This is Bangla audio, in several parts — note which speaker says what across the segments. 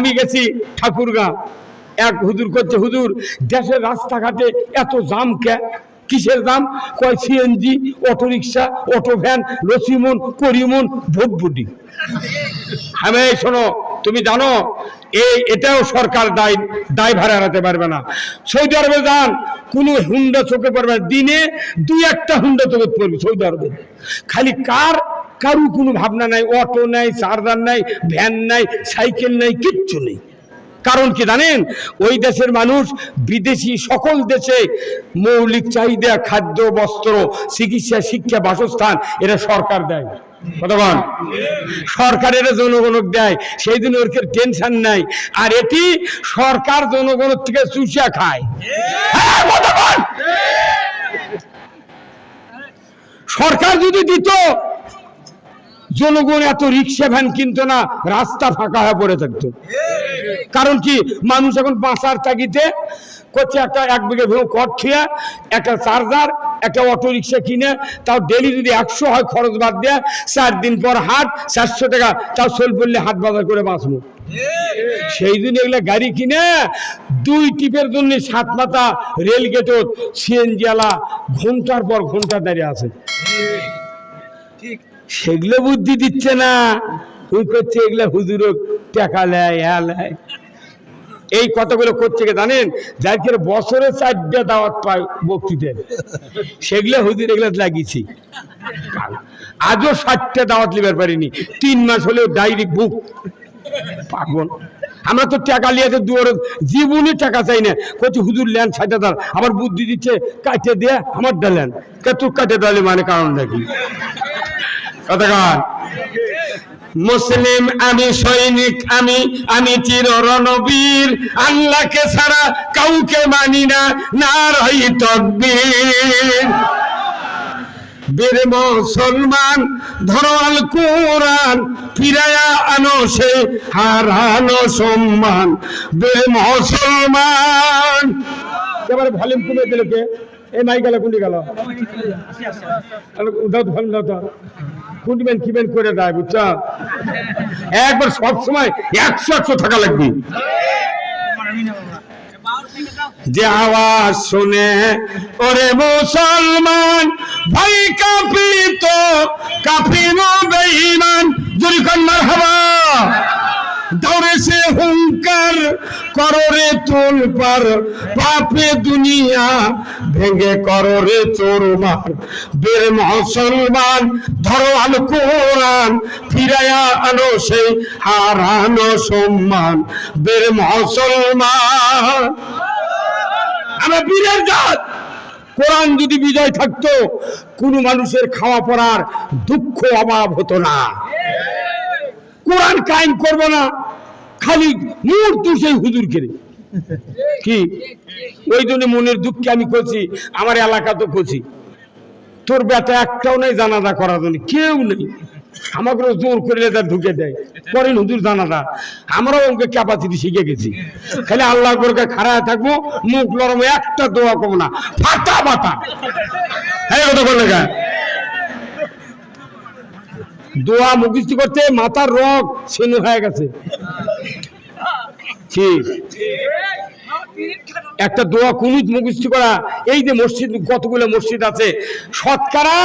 Speaker 1: আমি গেছি ঠাকুরগাঁ। এক হুজুর করছে হুজুর, দেশের রাস্তাঘাটে এত জাম কে? কিসের দাম কয়, CNG auto rickshaw auto van লসিমন, করিমন ভোটভুটি আমি শোনো, তুমি জানো, এই এটাও সরকার দায় দায় ভাড়া এড়াতে পারবে না। সৌদি আরবে যান, কোনো হুন্ডা চোখে পড়বে। দিনে দুই একটা হুন্ডা চোখে পড়বে সৌদি আরবে। খালি কার কারু কোনো ভাবনা নাই অটো নাই চার্জার নাই ভ্যান নাই সাইকেল নাই কিচ্ছু নেই। কারণ কি জানেন? ওই দেশের মানুষ বিদেশি সকল দেশে মৌলিক চাহিদা খাদ্য বস্ত্র চিকিৎসা শিক্ষা বাসস্থান এরা সরকার দেয়। সরকারের জনগণক দেয়। সেই জন্য ওর টেনশন নাই। আর এটি সরকার জনগণের থেকে চুষা খায়। হ্যাঁ, সরকার যদি দিত জনগণ এত রিক্সা ভ্যান কিনতো না, রাস্তা ফাঁকা হয়ে পড়ে থাকতো। কারণ কি, মানুষ এখন বাঁচার তাগিতে করছে একটা এক বিঘে ভেঙে কট খেয়ে, একটা চার্জার, একটা অটো রিক্সা কিনে, তাও ডেলি যদি একশো হয় খরচ বাদ দেয়, চার দিন পর হাট, চারশো টাকা, তাও সোল পড়লে হাট বাজার করে বাঁচবো। সেই দিন এগুলো গাড়ি কিনে, দুই টিপের জন্য সাত মাথা রেল গেটত সিএনজি ঘণ্টার পর ঘণ্টা দাঁড়িয়ে আছে। সেগুলো বুদ্ধি দিচ্ছে না। হ্যাঁ করছে কি জানেন? বছরে দাওয়াত পায় সেগুলো হুজুর এগুলো লাগিয়েছি। আজও ষাটটা দাওয়াত লিবার পারিনি। তিন মাস হলেও ডাইরি বুক পাগল। আমরা তো টাকা লিয়েছে দুয়ারে জীবনে টাকা চাই না। কচি হুজুর ল্যান সাইটা দার আমার বুদ্ধি দিচ্ছে, কাটে দিয়ে আমার ডালেন কত কাটে ডালে মানে কারণ নাকি? কতক্ষণ মুসলিম আমি সৈনিক আমি আমি চির রণবীর আল্লাহকে ছাড়া কাউকে মানি না না রহি তকবীর। বীর মুসলমান ধরোয়াল কোরআন ফিরায়া আনো সে হারানো সম্মান। বীর মুসলমান। এবারে ভলিউম কমে দিল কে? এই মাই গেল কুন্ডি গেল? ভলিউম দাও তো কিবেন করে দেয়, বুঝছ? একবার সব সময় একশো একশো থাকা লাগবে। যে আওয়াজ শুনে, ওরে মুসলমান, ভাই কাপিত, কাপিন বেঈমান জুরিকান কন্যার হবা দৌড়ে সে হুঙ্কার, কররে তোল পার। পাপে দুনিয়া ভেঙে কররে চোরমার বের মুসলমান ধরো আল কোরআন ফিরায়া আনো সেই হারানো সম্মান। বের মুসলমান, আমরা বীরের জাত। কোরআন যদি বিজয় থাকতো, কোনো মানুষের খাওয়া পড়ার দুঃখ অভাব হতো না। কোরআন কায়েম করব না, খালি মূর্ত সেই হুজুর কেড়ে কি? ওই জন্য মনের দুঃখে আমি করছি আমার এলাকা তো করছি তোর বেটা একটাও নেই জানাজা করার জন্য, কেউ নেই। আমাকে জোর করে তার ঢুকে দেয়। করেন হুজুর জানাজা, আমরাও ওকে ক্যাপাসিটি শিখে গেছি। খালি আল্লাহ করে খাড়ায় থাকব, মুখ লরম একটা দোয়া কম না, ফাটা বাটা হ্যাঁ কথা বললে গা দোয়া মুখস্থ করতে মাথার রোগ ছিন্ন হয়ে গেছে। কি? একটা দোয়া কুনুত মুখস্থ করা, এই যে মসজিদ, কতগুলো মসজিদ আছে, শতকরা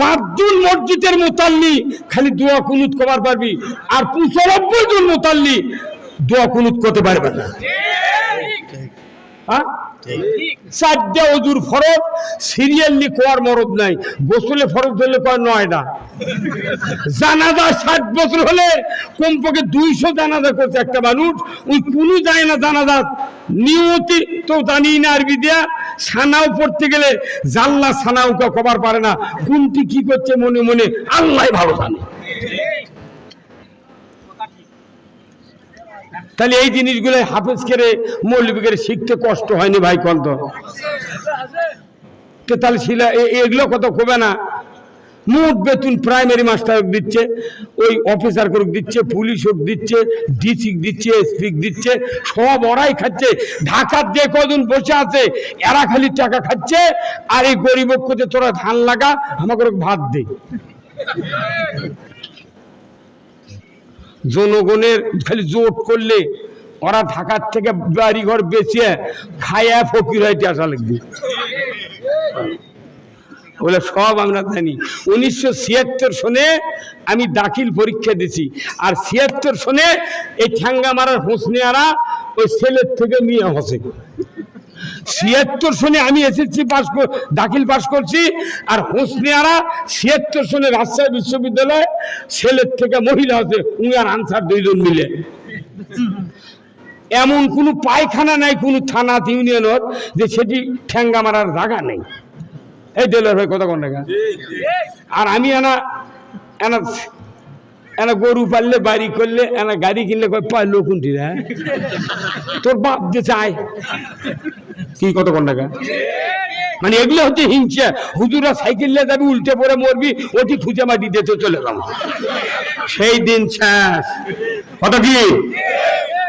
Speaker 1: পাঁচজন মসজিদের মোতাল্লি খালি দোয়া কুনুত করার পারবি, আর পঁচানব্বই জন মোতাল্লি দোয়া কুনুত করতে পারবে না। হ্যাঁ? চারটা অজুর ফরজ সিরিয়ালি কোয়ার মরদ নাই। গোসলে ফরজ ধরলে কয় নয়টা জানাজা ষাট বছর হলে কমপক্ষে দুইশো জানাজা করছে একটা মানুষ। ওই কোনো যায় না জানাজা। নিয়তি তো জানি না আরবি দিয়া। সানাও পড়তে গেলে জাল্লা সানাও কবার পারে না। কোনটি কি করছে মনে মনে আল্লাহ ভালো জানে। তাহলে এই জিনিসগুলো হাফেজ করে মৌলবী করে শিখতে কষ্ট হয়নি ভাই কন্ত। তো তাহলে শিলা এগুলো কত কমে না? মোট বেতন প্রাইমারি মাস্টার দিচ্ছে, ওই অফিসার করে দিচ্ছে পুলিশ হোক দিচ্ছে ডিসি দিচ্ছে এসপি দিচ্ছে, সব ওরাই খাচ্ছে। ঢাকার যে কজন বসে আছে, এরা খালি টাকা খাচ্ছে, আর এই গরিব তোরা ধান লাগা, আমাকে ভাত দে। জনগণের খালি জোট করলে ওরা ঢাকার থেকে বাড়ি ঘর বেঁচে খায়া ফকির হইতে আসা লাগবে। বলে সব আমরা জানি। উনিশশো ছিয়াত্তর সনে আমি দাখিল পরীক্ষা দিছি। আর ছিয়াত্তর সনে এই ঠ্যাঙ্গা মারার হোসনিয়ারা ওই ছেলের থেকে মেয়ে হসে। ছিয়াত্তর সনে আমি এসএসসি পাস দাখিল পাস করছি আর হোসনিয়ারা ছিয়াত্তর সনে রাজশাহী বিশ্ববিদ্যালয় ছেলের থেকে মহিলা হচ্ছে উনি আর আনসার দুইজন মিলে। এমন কোনো পায়খানা নাই কোনো থানা ইউনিয়নের যে সেটি ঠ্যাঙ্গা মারার জায়গা নেই। এই দেলের ভাই কথা কোন আর আমি এনা এনা এনা গরু পাললে বাড়ি করলে এনা গাড়ি কিনলে কয় পারল কোনটি রে? তোর বাপ যে চায়। কি কত কোন টাকা? মানে এগুলো হচ্ছে হিংসা। হুজুরা সাইকেল নিয়ে যাবি উল্টে পড়ে মরবি ওটি খুঁজে মাটি দিতে চলে গেল সেই দিন শেষ। কত কি?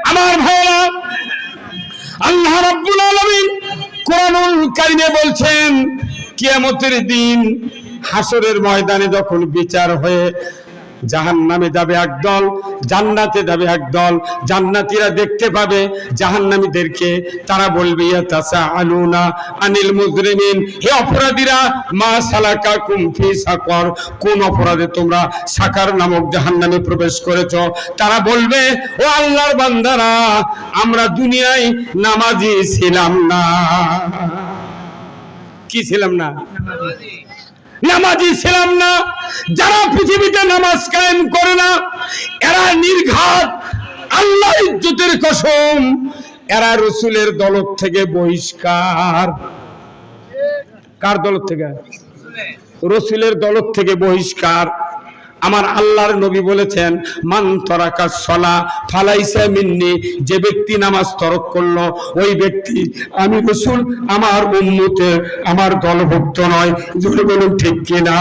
Speaker 1: আমার ভাইরা আল্লাহ রাব্বুল আলামিন কোরআনুল কারিমে বলছেন কিয়ামতের দিন হাসরের ময়দানে যখন বিচার হয়ে জাহান নামে যাবে একদল জান্নাতে যাবে একদল জান্নাতীরা দেখতে পাবে জাহান্নামীদেরকে। তারা বলবে আনিল মুজরিমিন। হে অপরাধীরা, মা সালাকা কুমফি সাকর। কোন অপরাধে তোমরা সাকার নামক জাহান্নামে প্রবেশ করেছ? তারা বলবে, ও আল্লাহর বান্দারা, আমরা দুনিয়ায় নামাজি ছিলাম না। কি ছিলাম না? নামাজি ছিলাম না। যারা পৃথিবীতে নামাজ কায়েম করে না, এরা নির্ঘাত। আল্লাহ ইজ্জতের কসম, এরা রসুলের দলত থেকে বহিষ্কার। কার দলত থেকে? রসুলের দলত থেকে বহিষ্কার। আমার আল্লাহর নবী বলেছেন, মান তরাকা সলা ফালাইসা মিন্নি যে ব্যক্তি নামাজ তরক করল, ওই ব্যক্তি, আমি রসুল, আমার উম্মতের, আমার দলভুক্ত নয় বলুন ঠিক কিনা?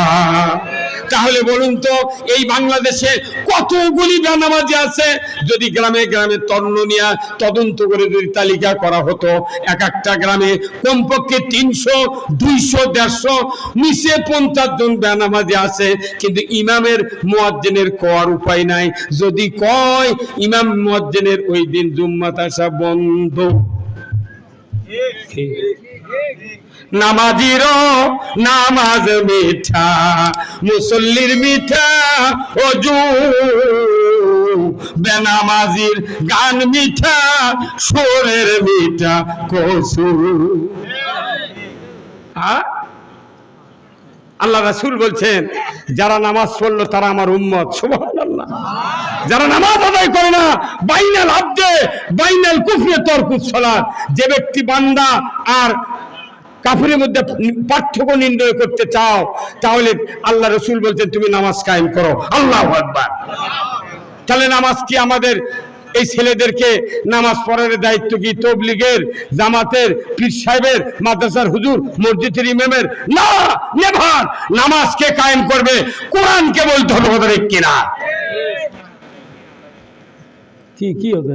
Speaker 1: তাহলে বলুন তো এই বাংলাদেশে কতগুলি বেনামাজি আছে যদি গ্রামে গ্রামে তন্ন নিয়া তদন্ত করে যদি তালিকা করা হতো এক একটা গ্রামে কমপক্ষে তিনশো দুইশো দেড়শো নিচে পঞ্চাশ জন বেনামাজি আছে কিন্তু ইমামের মুয়াজ্জিনের কর উপায় নাই যদি কয় ইমাম মুয়াজ্জিনের ওই দিন জুম্মাত আসা বন্ধ নামাজির নামাজ মিঠা, মুসল্লির মিঠা, অজু। বেনামাজির গান মিঠা, সোরের মিঠা, কসু। আল্লাহ রাসুল বলছেন, যারা নামাজ পড়ল তারা আমার উম্মত, সুবহানাল্লাহ। যারা নামাজ আদায় করে না, বাইনাল আব্দে, বাইনাল কুফরে তরকুস সালাত যে ব্যক্তি বান্দা আর কাফিরের মধ্যে পার্থক্য নির্ণয় করতে চাও তাহলে আল্লাহ রসুল বলছেন তুমি নামাজ কায়েম করো। আল্লাহ আকবার। তাহলে নামাজ কি আমাদের এই ছেলেদেরকে নামাজ পড়ার দায়িত্ব কি তবলিগের জামাতের পীর সাহেবের মাদ্রাসার হুজুর মসজিদের ইমামের? না নেভার। নামাজ কে কায়েম করবে? কোরআনকে বলতে হবে ওদের কিনা। কি কি হবে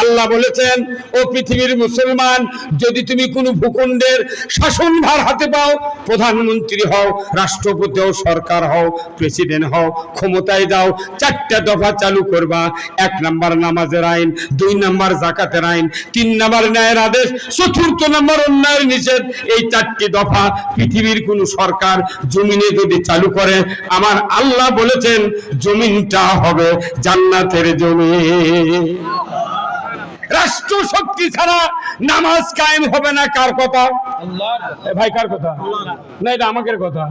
Speaker 1: আল্লাহ বলেছেন, ও পৃথিবীর মুসলমান, যদি তুমি কোনো ভূখণ্ডের শাসনভার হাতে পাও, প্রধানমন্ত্রী হও, রাষ্ট্রপতি হও, সরকার হও, প্রেসিডেন্ট হও, ক্ষমতায় দাও চারটা দফা চালু করবা। এক নাম্বার নামাজের আইন, দুই নাম্বার জাকাতের আইন, তিন নাম্বার ন্যায়ের আদেশ, চতুর্থ নাম্বার অন্যায়ের নিষেধ। এই চারটি দফা পৃথিবীর কোনো সরকার জমিনে যদি চালু করে, আমার আল্লাহ বলেছেন, জমিনটা হবে জান্নাতের জমি। রাষ্ট্র শক্তি ছাড়া নামাজ কায়েম হবে না, কার কথা? ভাই, কার কথা? না, এটা আমাদের কথা।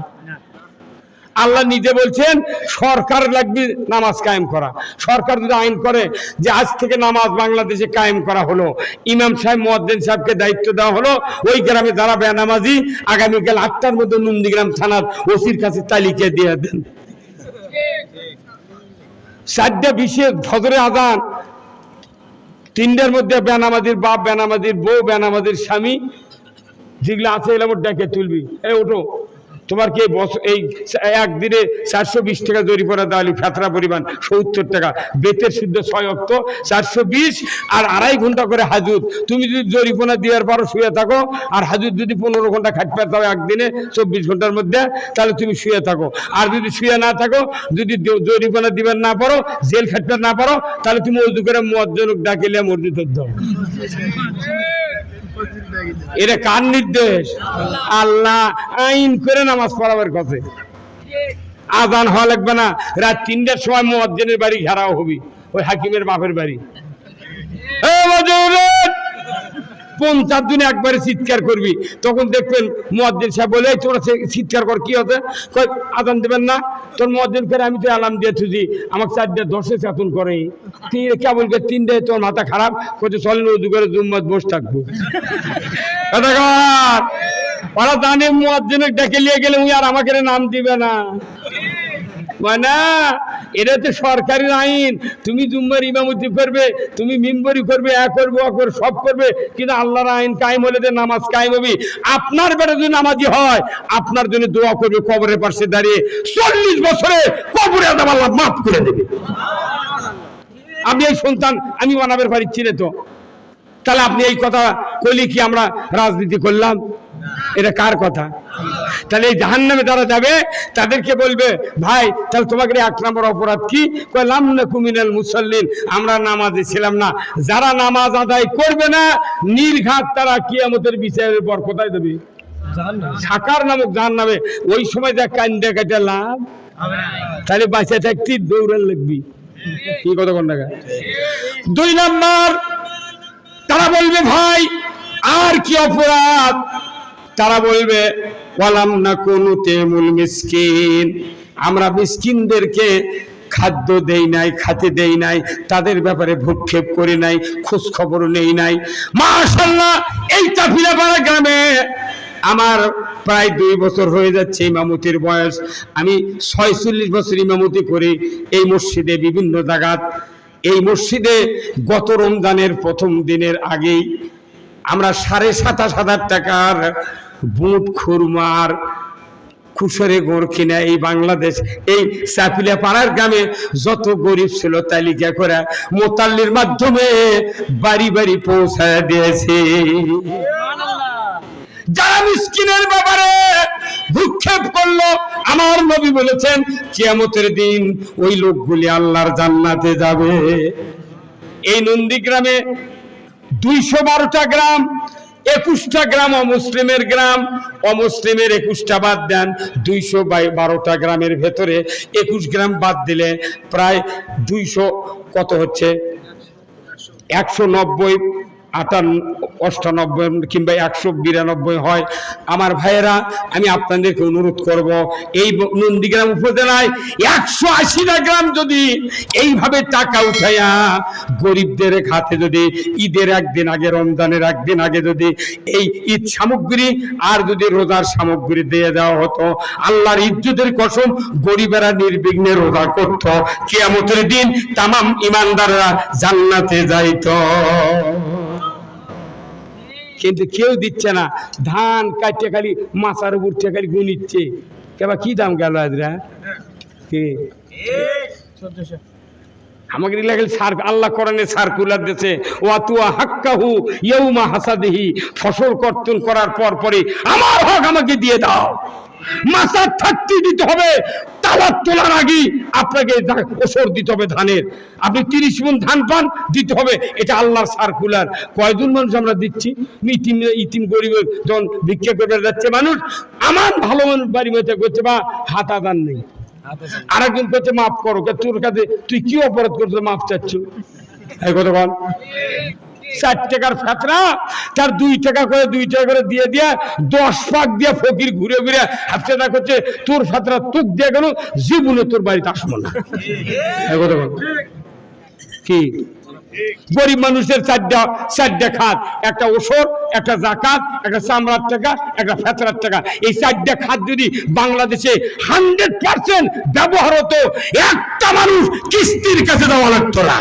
Speaker 1: আল্লাহ নিজে বলছেন, সরকার লাগবে নামাজ কায়েম করা। সরকার যদি আইন করে যে আজ থেকে নামাজ বাংলাদেশে কায়েম করা হলো, ইমাম সাহেব মোয়াদ্দেন সাহেবকে দায়িত্ব দেওয়া হলো, ওই গ্রামে যারা বেনামাজি, আগামীকাল আটটার মধ্যে নন্দীগ্রাম থানার ওসির কাছে তালিকা দিয়ে দেন। চারটা বিশে ফজরে আজান তিনটার মধ্যে বেনামাদির বাপ বেনামাদির বউ বেনামাদির স্বামী, যেগুলো আছে এগুলো ডেকে তুলবি। এ ওঠো। তোমার কি এই একদিনে চারশো বিশ টাকা জরিমানা দেওয়ালি ফেতরা পরিমাণ সত্তর টাকা। বেতের শুদ্ধ ছয় অক্ত, চারশো বিশ আর আড়াই ঘণ্টা করে হাজুর। তুমি যদি জরিমানা দেওয়ার পরও শুয়ে থাকো, আর হাজুর যদি পনেরো ঘণ্টা খাটতে দাও একদিনে, চব্বিশ ঘণ্টার মধ্যে, তাহলে তুমি শুয়ে থাকো। আর যদি শুয়ে না থাকো, যদি দ- জরিমানা দিবেন না পারো, জেল খাটতে না পারো, তাহলে তুমি উজু করে মজ্জনক ডাকিলে মসজিদের দাও এটা কার নির্দেশ? আল্লাহ আইন করে নামাজ পড়াবার কথা। আজান হওয়া লাগবে না। রাত তিনটার সময় মোয়াজ্জেনের বাড়ি ঘেরাও হবি। ওই হাকিমের বাপের বাড়ি! পঞ্চাশ দিনে একবারে চিৎকার করবি। তখন দেখবেন মুয়াজ্জিন সাহেব বলে, "এই তোমরা চিৎকার কর, কি হতে আজান দেবেন না। তোর মুয়াজ্জিন করে আমি তো আলাম দিয়ে তুই আমাকে চারটে দশে চেতন করে। তুই কেবল করে তিনটে তোর মাথা খারাপ করছে চলেন উদু করে জুম্মত বসে থাকব। ওরা জানে মুয়াজ্জিনে ডেকে নিয়ে গেলে উনি আর আমাকে নাম দিবে না। মানে এটা তো সরকারি আইন। তুমি জুম্মার ইমামতি করবে, তুমি মিম্বরি করবে, এ করবে, ও করবে, সব করবে, কিন্তু আল্লাহর আইন কায়েম হলে যে নামাজ কায়েম হবে, আপনার বেটা যদি নামাজি হয়, আপনার জন্য দোয়া করবে, কবরের পাশে দাঁড়িয়ে চল্লিশ বছরে কবরে আদাব আল্লাহ মাফ করে দেবে। আমি এই সন্তান, আমি বানাবের বাড়ি চিনে তো। তাহলে আপনি এই কথা কইলে কি আমরা রাজনীতি করলাম? এটা কার কথা? তাহলে এই জাহান্নামে যারা যাবে তাদেরকে বলবে ভাই তাহলে তোমাকে এক নম্বর অপরাধ কি? কইলাম না কুমিনাল মুসল্লিন। আমরা নামাজে ছিলাম না। যারা নামাজ আদায় করবে না নির্ঘাত তারা কিয়ামতের বিচারের পর কোথায় দেবে। সাকার নামক জাহান নামে ওই সময় যা কান্দে কাটে লাভ। তাহলে বাঁচা থাকতি দৌড়ান লাগবি। কি কথা কোন টাকা দুই নাম্বার তারা বলবে ভাই আর কি অপরাধ? তারা বলবে, ওয়ালাম না কোনো তেমুল মিসকিন। আমরা মিসকিনদেরকে খাদ্য দেই নাই, খাতে দেই নাই, তাদের ব্যাপারে ভূক্ষেপ করি নাই খোঁজ খবর নেই নাই। মাশাল্লাহ এই চাপিলাপাড়া গ্রামে আমার প্রায় দুই বছর হয়ে যাচ্ছে ইমামতির বয়স। আমি ছয়চল্লিশ বছর ইমামতি করি, এই মসজিদে বিভিন্ন জায়গাত এই মসজিদে গত রমজানের প্রথম দিনের আগেই আমরা সাড়ে সাতাশ হাজার টাকার বুট খুরমার খুশরে গোড় কিনা এই বাংলাদেশ, এই চাপিলা পাড়ার গ্রামে যত গরিব ছিল তালিকা করে মোতাল্লির মাধ্যমে বাড়ি বাড়ি পৌঁছায় দিয়েছে। যারা মিসকিনের ব্যাপারে ভূক্ষেপ করল, আমার নবী বলেছেন, কিয়ামতের দিন ওই লোকগুলি আল্লাহর জান্নাতে যাবে। এই নন্দীগ্রামে দুইশো বারোটা গ্রাম একুশটা গ্রাম অমুসলিমের গ্রাম, অমুসলিমের একুশটা বাদ দেন। দুইশো বারোটা গ্রামের ভেতরে একুশ গ্রাম বাদ দিলে প্রায় দুইশো কত হচ্ছে? একশো নব্বই আটান্ন, অষ্টানব্বই কিংবা একশো বিরানব্বই হয়। আমার ভাইয়েরা, আমি আপনাদেরকে অনুরোধ করব, এই নন্দীগ্রাম উপজেলায় একশো আশিটা গ্রাম যদি এইভাবে টাকা উঠাইয়া গরিবদের খাতে যদি, ঈদের একদিন আগে, রমজানের একদিন আগে যদি এই ঈদ সামগ্রী আর যদি রোজার সামগ্রী দিয়ে দেওয়া হতো, আল্লাহর ইজ্জতের কসম গরিবেরা নির্বিঘ্নে রোজা করত। কেয়ামতের দিন তামাম ইমানদাররা জান্নাতে যাইত। কিন্তু কেউ দিচ্ছে না। ধান কাটতে খালি মাথার উপর খালি গুনিচ্ছে। কেবা কি দাম গেল আজরা? কে? আমাকে লাগে সার, আল্লাহ কোরআনে সার্কুলার দিয়েছে। ওয়াতুয়া হাক্কাহু ইয়ৌমা হাসাদিহি। ফসল কর্তন করার পর পরে আমার হক আমাকে দিয়ে দাও। মাসার থাকতে দিতে হবে। তালার তোলার আগেই আপনাকে ওসর দিতে হবে ধানের। আপনি তিরিশ মন ধান পান, দিতে হবে। এটা আল্লাহর সার্কুলার। কয়জন মানুষ আমরা দিচ্ছি? ইতিম ইতিম গরিব যখন ভিক্ষা করে যাচ্ছে মানুষ। আমার ভালো মানুষ বাড়ি মধ্যে করছে বা হাত আদান নেই। আরেকজন করছে, মাফ করো। তোর কাছে তুই কি অপরাধ করছ মাফ চাচ্ছ? এই কথা বল। চার টাকার ফেতরা তার দুই টাকা করে দুই টাকা করে দিয়ে দিয়ে দশ পাক দিয়ে ফকির ঘুরে ঘুরে হাফতেদা করছে তোর ফেতরা তুক দিয়ে গেল জীবনে তোর বাড়িতে আসব না। কি? গরিব মানুষের চারটা চারটা খাত একটা ওষুধ একটা জাকাত একটা চামড়ার টাকা একটা ফেতরার টাকা। এই চারটা খাত যদি বাংলাদেশে হান্ড্রেড পার্সেন্ট ব্যবহার হতো একটা মানুষ কিস্তির কাছে দেওয়া লাগতো না।